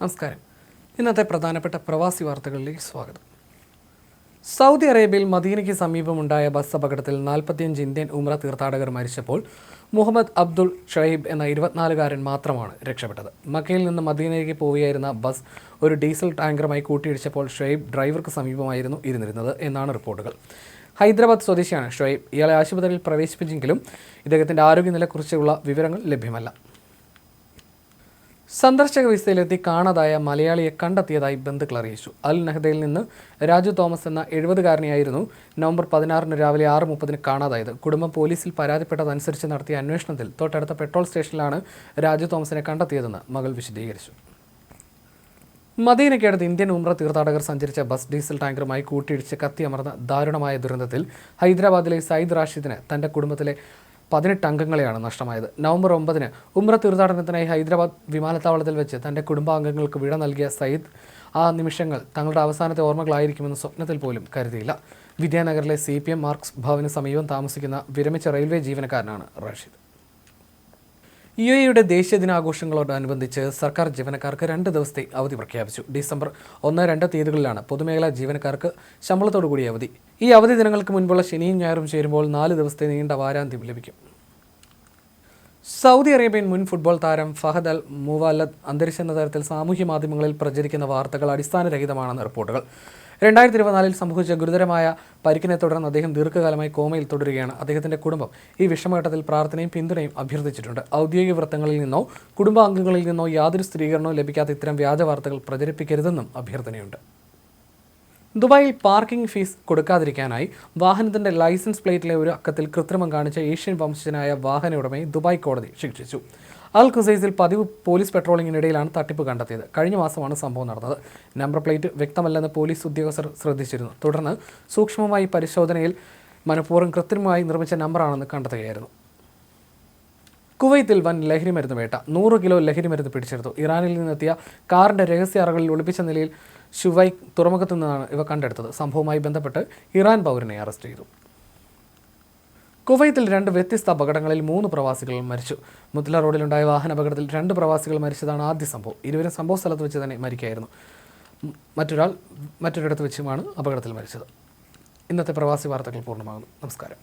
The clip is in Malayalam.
നമസ്കാരം. ഇന്നത്തെ പ്രധാനപ്പെട്ട പ്രവാസി വാർത്തകളിലേക്ക് സ്വാഗതം. സൗദി അറേബ്യയിൽ മദീനയ്ക്ക് സമീപമുണ്ടായ ബസ് അപകടത്തിൽ നാൽപ്പത്തിയഞ്ച് ഇന്ത്യൻ ഉമ്ര തീർത്ഥാടകർ മരിച്ചപ്പോൾ മുഹമ്മദ് അബ്ദുൾ ഷഹീബ് എന്ന ഇരുപത്തിനാലുകാരൻ മാത്രമാണ് രക്ഷപ്പെട്ടത്. മക്കയിൽ നിന്ന് മദീനയിലേക്ക് പോവുകയായിരുന്ന ബസ് ഒരു ഡീസൽ ടാങ്കറുമായി കൂട്ടിയിടിച്ചപ്പോൾ ഷുഹൈബ് ഡ്രൈവർക്ക് സമീപമായിരുന്നു ഇരുന്നിരുന്നത് എന്നാണ് റിപ്പോർട്ടുകൾ. ഹൈദരാബാദ് സ്വദേശിയാണ് ഷുഹൈബ്. ഇയാളെ ആശുപത്രിയിൽ പ്രവേശിപ്പിച്ചെങ്കിലും ഇദ്ദേഹത്തിന്റെ ആരോഗ്യനിലക്കുറിച്ചുള്ള വിവരങ്ങൾ ലഭ്യമല്ല. സന്ദർശക വിസയിലെത്തി കാണാതായ മലയാളിയെ കണ്ടെത്തിയതായി ബന്ധുക്കൾ അറിയിച്ചു. അൽ നഹദയിൽ നിന്ന് രാജു തോമസ് എന്ന എഴുപതുകാരനെയായിരുന്നു നവംബർ പതിനാറിന് രാവിലെ ആറ് മുപ്പതിന് കാണാതായത്. കുടുംബം പോലീസിൽ പരാതിപ്പെട്ടതനുസരിച്ച് നടത്തിയ അന്വേഷണത്തിൽ തൊട്ടടുത്ത പെട്രോൾ സ്റ്റേഷനിലാണ് രാജു തോമസിനെ കണ്ടെത്തിയതെന്ന് മകൾ വിശദീകരിച്ചു. മദീനയ്ക്കടുത്ത് ഇന്ത്യൻ ഉമ്ര തീർത്ഥാടകർ സഞ്ചരിച്ച ബസ് ഡീസൽ ടാങ്കറുമായി കൂട്ടിയിടിച്ച് കത്തിയമർന്ന ദാരുണമായ ദുരന്തത്തിൽ ഹൈദരാബാദിലെ സയ്യിദ് റാഷിദിന് തന്റെ കുടുംബത്തിലെ പതിനെട്ട് അംഗങ്ങളെയാണ് നഷ്ടമായത്. നവംബർ ഒമ്പതിന് ഉമ്ര തീർത്ഥാടനത്തിനായി ഹൈദരാബാദ് വിമാനത്താവളത്തിൽ വെച്ച് തന്റെ കുടുംബാംഗങ്ങൾക്ക് വിട നൽകിയ സയ്യിദ്. ആ നിമിഷങ്ങൾ തങ്ങളുടെ അവസാനത്തെ ഓർമ്മകളായിരിക്കുമെന്ന് സ്വപ്നത്തിൽ പോലും കരുതിയില്ല. വിദ്യാനഗറിലെ സി പി എം മാർക്സ് ഭവന് സമീപം താമസിക്കുന്ന വിരമിച്ച റെയിൽവേ ജീവനക്കാരനാണ് റാഷിദ്. യു എയുടെ ദേശീയ ദിനാഘോഷങ്ങളോടനുബന്ധിച്ച് സർക്കാർ ജീവനക്കാർക്ക് രണ്ട് ദിവസത്തെ അവധി പ്രഖ്യാപിച്ചു. ഡിസംബർ ഒന്ന് രണ്ട് തീയതികളിലാണ് പൊതുമേഖലാ ജീവനക്കാർക്ക് ശമ്പളത്തോടു കൂടിയ അവധി. ഈ അവധി ദിനങ്ങൾക്ക് മുൻപുള്ള ശനിയും ഞായറും ചേരുമ്പോൾ നാല് ദിവസത്തെ നീണ്ട വാരാന്ത്യം ലഭിക്കും. സൗദി അറേബ്യൻ മുൻ ഫുട്ബോൾ താരം ഫഹദ് അൽ മുവാലദ് അന്തരിച്ചെന്ന തരത്തിൽ സാമൂഹ്യ മാധ്യമങ്ങളിൽ പ്രചരിക്കുന്ന വാർത്തകൾ അടിസ്ഥാനരഹിതമാണെന്ന് റിപ്പോർട്ടുകൾ. രണ്ടായിരത്തി ഇരുപത്തിനാലിൽ സംഭവിച്ച ഗുരുതരമായ പരിക്കിനെ തുടർന്ന് അദ്ദേഹം ദീർഘകാലമായി കോമയിൽ തുടരുകയാണ്. അദ്ദേഹത്തിന്റെ കുടുംബം ഈ വിഷമഘട്ടത്തിൽ പ്രാർത്ഥനയും പിന്തുണയും അഭ്യർത്ഥിച്ചിട്ടുണ്ട്. ഔദ്യോഗിക വൃത്തങ്ങളിൽ നിന്നോ കുടുംബാംഗങ്ങളിൽ നിന്നോ യാതൊരു സ്ഥിരീകരണവും ലഭിക്കാത്ത ഇത്തരം വ്യാജ വാർത്തകൾ പ്രചരിപ്പിക്കരുതെന്നും അഭ്യർത്ഥനയുണ്ട്. ദുബായിൽ പാർക്കിംഗ് ഫീസ് കൊടുക്കാതിരിക്കാനായി വാഹനത്തിന്റെ ലൈസൻസ് പ്ലേറ്റിലെ ഒരു അക്കത്തിൽ കൃത്രിമം കാണിച്ച ഏഷ്യൻ വംശജനായ വാഹന ഉടമയെ ദുബായ് കോടതി ശിക്ഷിച്ചു. അൽ ഖുസൈസിൽ പതിവ് പോലീസ് പെട്രോളിങ്ങിനിടയിലാണ് തട്ടിപ്പ് കണ്ടെത്തിയത്. കഴിഞ്ഞ മാസമാണ് സംഭവം നടന്നത്. നമ്പർ പ്ലേറ്റ് വ്യക്തമല്ലെന്ന് പോലീസ് ഉദ്യോഗസ്ഥർ ശ്രദ്ധിച്ചിരുന്നു. തുടർന്ന് സൂക്ഷ്മമായി പരിശോധനയിൽ മനഃപൂർവം കൃത്രിമമായി നിർമ്മിച്ച നമ്പറാണെന്ന് കണ്ടെത്തുകയായിരുന്നു. കുവൈത്തിൽ വൻ ലഹരി മരുന്ന് വേട്ട. നൂറ് കിലോ ലഹരി മരുന്ന് പിടിച്ചെടുത്തു. ഇറാനിൽ നിന്നെത്തിയ കാറിന്റെ രഹസ്യ അറകളിൽ ഒളിപ്പിച്ച നിലയിൽ ഷുവൈ തുറമുഖത്തു നിന്നാണ് ഇവ കണ്ടെടുത്തത്. സംഭവവുമായി ബന്ധപ്പെട്ട് ഇറാൻ പൗരനെ അറസ്റ്റ് ചെയ്തു. കുവൈത്തിൽ രണ്ട് വ്യത്യസ്ത അപകടങ്ങളിൽ മൂന്ന് പ്രവാസികൾ മരിച്ചു. മുത്തല റോഡിലുണ്ടായ വാഹന അപകടത്തിൽ രണ്ട് പ്രവാസികൾ മരിച്ചതാണ് ആദ്യ സംഭവം. ഇരുവരും സംഭവ സ്ഥലത്ത് വെച്ച് തന്നെ മരിക്കുകയായിരുന്നു. മറ്റൊരാൾ മറ്റൊരിടത്ത് വെച്ചുമാണ് അപകടത്തിൽ മരിച്ചത്. ഇന്നത്തെ പ്രവാസി വാർത്തകൾ പൂർണമാകുന്നു. നമസ്കാരം.